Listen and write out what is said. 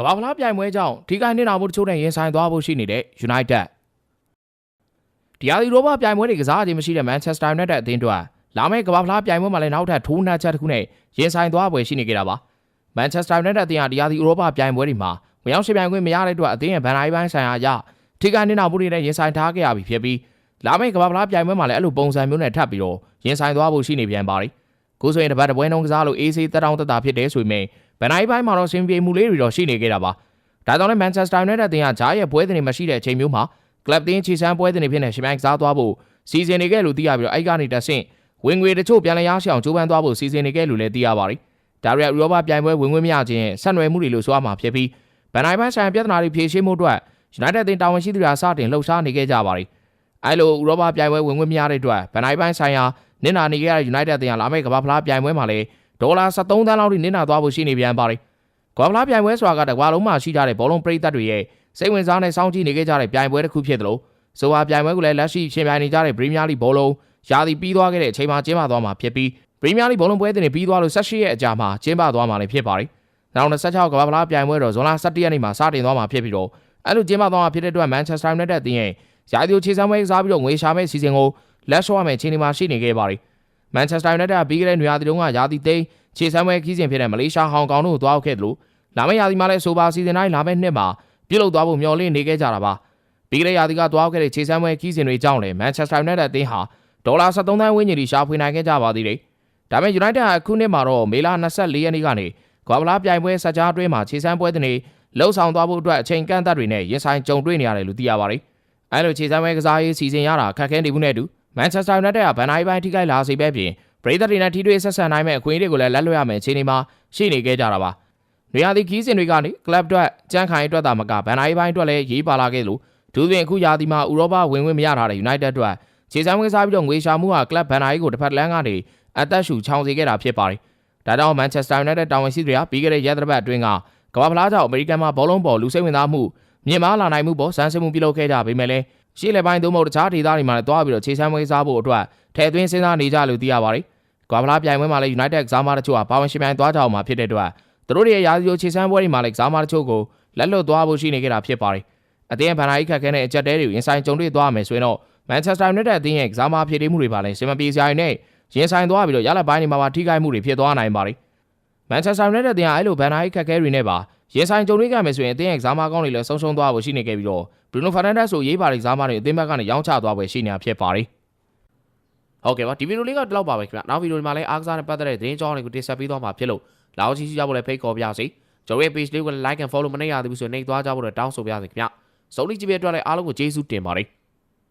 ကမ္ဘာဖလားပြိုင်ပွဲကြောင့်ထိခိုက်နေတာမှုတချို့နဲ့ရင်ဆိုင်သွားဖို့ရှိနေတဲ့ United တရားဒီရောပါပြိုင်ပွဲတွေကစားခြင်းမရှိတဲ့ Manchester United အသင်းတို့လာမယ့်ကမ္ဘာဖလားပြိုင်ပွဲမှာလည်းနောက်ထပ်ထိုးနှက်ချက်တစ်ခုနဲ့ရင်ဆိုင်သွားပွဲရှိနေကြတာပါ Manchester United အသင်းဟာတရားဒီဥရောပပြိုင်ပွဲတွေမှာဝင်ရောက်ရှင်ပြိုင်ခွင့်မရတဲ့အတွက်အသင်းရဲ့ဗန်နိုင်းပိုင်းဆိုင်ရာအရထိခိုက်နေတာမှုတွေနဲ့ရင်ဆိုင်ထားခဲ့ရပြီဖြစ်ပြီးလာမယ့်ကမ္ဘာဖလားပြိုင်ပွဲမှာလည်းအဲ့လိုပုံစံမျိုးနဲ့ထပ်ပြီးတော့ရင်ဆိုင်သွားဖို့ရှိနေပြန်ပါလိမ့်ကိုဆိုရင်တပတ်တပွဲနှုံးကစားလို့ AC တက်တောင်းတက်တာဖြစ်တယ်ဆိုပေမဲ့ ဗန်နိုင်းပိုင်းမှာတော့စင်ပြေမှုလေးတွေတော့ရှိနေခဲ့တာပါဒါကြောင့်လည်း Manchester United အသင်းကဂျားရဲ့ပွဲစဉ်တွေမရှိတဲ့အချိန်မျိုးမှာကလပ်တင်းချီဆန်းပွဲတင်နေဖြစ်နေရှင်မိုင်းကစားသွားဖို့စီစဉ်နေခဲ့လို့သိရပြီးတော့အဲ့ကနေတက်ဆင့်ဝင်ငွေတချို့ပြန်လည်ရရှိအောင်ကြိုးပမ်းသွားဖို့စီစဉ်နေခဲ့လို့လည်းသိရပါတယ်။ဒါရီဥရောပပြိုင်ပွဲဝင်ငွေမရခြင်းဆက်နွယ်မှုတွေလို့ဆိုရမှာဖြစ်ပြီးဗန်နိုင်းဘန်ဆိုင်ပြဿနာတွေဖြေရှင်းမှုအတွက် United တင်တာဝန်ရှိသူတွေစတင်လှုပ်ရှားနေခဲ့ကြပါတယ်။အဲ့လိုဥရောပပြိုင်ပွဲဝင်ငွေမရတဲ့အတွက်ဗန်နိုင်းဘန်ဆိုင်ရာနင်နာနေခဲ့ရတဲ့ United တင်လာမယ့်ကမ္ဘာဖလားပြိုင်ပွဲမှာလည်း ဒေါ်လာ73သန်းလောက်ထိနင်နာသွားဖို့ရှိနေပြန်ပါတယ်။ကမ္ဘာဖလားပြိုင်ပွဲဆိုတာကတကွာလုံးမှာရှိကြတဲ့ဘောလုံးပရိသတ်တွေရဲ့စိတ်ဝင်စားနဲ့စောင့်ကြည့်နေခဲ့ကြတဲ့ပြိုင်ပွဲတစ်ခုဖြစ်တယ်လို့ဆိုပါပြိုင်ပွဲကိုလည်းလက်ရှိရှင်ပြိုင်နေကြတဲ့ပရီးမီးယားလိဘောလုံးရာသီပြီးသွားခဲ့တဲ့အချိန်မှာကျင်းပသွားမှာဖြစ်ပြီးပရီးမီးယားလိဘောလုံးပွဲတင်ပြီးသွားလို့18ရက်အကြာမှာကျင်းပသွားမှာလည်းဖြစ်ပါတယ်။နောက်26ကမ္ဘာဖလားပြိုင်ပွဲတော့ဇွန်လ17ရက်နေ့မှာစတင်သွားမှာဖြစ်ပြီးတော့အဲ့လိုကျင်းပသွားမှာဖြစ်တဲ့အတွက် Manchester United အသင်းရဲ့ရာသီခြေစမ်းပွဲကစားပြီးတော့ငွေရှာမဲ့စီစဉ်ကိုလက်လျှော့ရမယ့်ချိန်ဒီမှာရှိနေခဲ့ပါတယ်။ Manchester United ကပြီးခဲ့တဲ့နွေရာသီတုန်းကရာသီသိမ်းခြေစမ်းပွဲခီးစဉ်ဖြစ်တဲ့မလေးရှားဟောင်ကောင်တို့ကိုသွားခဲ့တယ်လို့လာမယ့်ရာသီမှာလည်းဆိုပါစီစဉ်တိုင်းလာမယ့်နှစ်မှာပြုလုပ်သွားဖို့မျှော်လင့်နေခဲ့ကြတာပါ။ပြီးခဲ့တဲ့ရာသီကသွားခဲ့တဲ့ခြေစမ်းပွဲခီးစဉ်တွေကြောင့်လည်း Manchester United အသင်းဟာဒေါ်လာ73သန်းဝန်းကျင်ထိရှာဖွေနိုင်ခဲ့ကြပါသေးတယ်။ဒါပေမဲ့ United ဟာအခုနှစ်မှာတော့မေလ24ရက်နေ့ကနေကွာဗလာပြိုင်ပွဲဆက်ကြားအတွင်းမှာခြေစမ်းပွဲတွေလှုပ်ဆောင်သွားဖို့အတွက်အချိန်ကန့်သတ်တွေနဲ့ရင်ဆိုင်ကြုံတွေ့နေရတယ်လို့သိရပါတယ်။အဲလိုခြေစမ်းပွဲကစားရေးစီစဉ်ရတာခက်ခဲနေမှုနဲ့အတူ Manchester United ကဗန်နိုင်းပိုင်းထိခိုက်လာစေပဲပြင်ပရိသတ်တွေနဲ့ထိတွေ့ဆက်ဆံနိုင်မဲ့အခွင့်အရေးတွေကိုလည်းလက်လွှတ်ရမယ်အခြေအနေမှာရှိနေခဲ့ကြတာပါ။နေရာဒီခီးစဉ်တွေကနေကလပ်အတွက်ကြမ်းခိုင်အတွက်သာမကဗန်နိုင်းပိုင်းအတွက်လည်းရေးပါလာခဲ့လို့ဒူးသွင်းအခုရာသီမှာဥရောပဝင်ဝင်မရထားတဲ့ United အတွက်ခြေစမ်းဝင်စားပြီးတော့ငွေရှာမှုဟာကလပ်ဘန်နာကြီးကိုတစ်ဖက်လမ်းကနေအသက်ရှူချောင်စေခဲ့တာဖြစ်ပါတယ်။ဒါကြောင့် Manchester United တာဝန်ရှိသူတွေကပြီးခဲ့တဲ့ရက်သတ္တပတ်အတွင်းကကမ္ဘာဖလားကြောင့်အမေရိကန်မှာဘောလုံးပေါ်လူစိတ်ဝင်စားမှုမြင့်မားလာနိုင်မှုပေါ်စမ်းစစ်မှုပြုလုပ်ခဲ့ကြပေမဲ့လည်း ရှေ့လက်ပိုင်းသို့မဟုတ်တခြားဒေသတွေမှာလည်းတွားပြီးတော့ခြေစမ်းဝင်စားဖို့အတွက်ထဲသွင်းစဉ်းစားနေကြလို့သိရပါတယ်။ကမ္ဘာဖလားပြိုင်ပွဲမှာလည်း United ကစားမတချို့ကပါဝင်ရှင်ပြိုင်သွားကြအောင်မှာဖြစ်တဲ့အတွက်သူတို့ရဲ့ရာဇီယိုခြေစမ်းပွဲတွေမှာလည်းကစားမတချို့ကိုလက်လွတ်သွားဖို့ရှိနေကြတာဖြစ်ပါတယ်။အသင်းဗန်နာအိခက်ခဲတဲ့အကြက်တဲတွေကိုရင်ဆိုင်ကြုံတွေ့သွားမယ်ဆိုရင်တော့ Manchester United အသင်းရဲ့ကစားမဖြည့်တင်းမှုတွေပါလဲစင်မပြေစရာတွေနဲ့ရင်ဆိုင်သွားပြီးတော့ရလက်ပိုင်းတွေမှာပါထိခိုက်မှုတွေဖြစ်သွားနိုင်ပါတယ်။ Manchester United အသင်းကအဲ့လိုဘန်နာအိခက်ခဲတွေနဲ့ပါရင်ဆိုင်ကြုံတွေ့ကြမယ်ဆိုရင်အသင်းရဲ့ကစားမကောင်းတွေလည်းဆုံးရှုံးသွားဖို့ရှိနေခဲ့ပြီးတော့ Bruno Fernandes ဆိုရေးပါတဲ့ကစားမတွေအသင်းဘက်ကနေရောင်းချသွားပွဲရှိနေတာဖြစ်ပါတယ်။ဟုတ်ကဲ့ပါဒီဗီဒီယိုလေးကဒီလောက်ပါပဲခင်ဗျ။နောက်ဗီဒီယိုဒီမှာလည်းအားကစားနဲ့ပတ်သက်တဲ့သတင်းကြောင်းတွေကိုတင်ဆက်ပေးသွားမှာဖြစ်လို့လာအောင်ချီချီကြဖို့လည်းဖိတ်ခေါ်ပြပါစေ။ကျွန်တော်ရဲ့ page လေးကိုလည်း like and follow မနေရသေးဘူးဆိုရင်နှိပ်သွားကြဖို့လည်းတောင်းဆိုပါရစေခင်ဗျ။စုံလီကြည့်ပြအတွက်လည်းအားလုံးကိုကျေးဇူးတင်ပါတယ်။